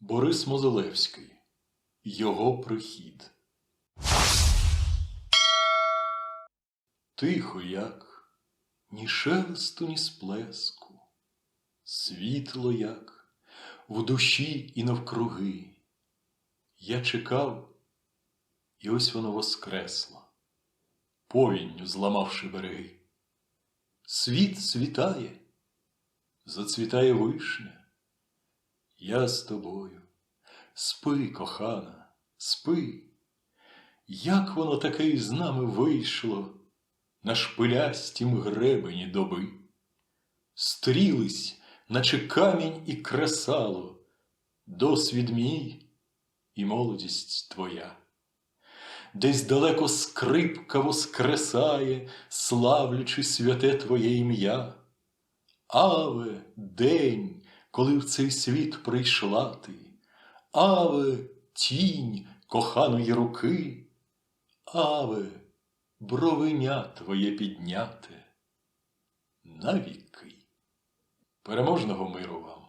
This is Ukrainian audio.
Борис Мозолевський. Його прихід. Тихо як, ні шелесту, ні сплеску, світло як в душі і навкруги. Я чекав, і ось воно воскресло, повінню зламавши береги. Світ світає, зацвітає вишня. Я з тобою. Спи, кохана, спи. Як воно таке із нами вийшло на шпилястім гребені доби? Стрілись, наче камінь і кресало, досвід мій і молодість твоя. Десь далеко скрипка воскресає, славлячи святе твоє ім'я. Аве, день, коли в цей світ прийшла ти, Аве, тінь коханої руки, Аве, бровиня твоє підняте навіки. Переможного миру вам!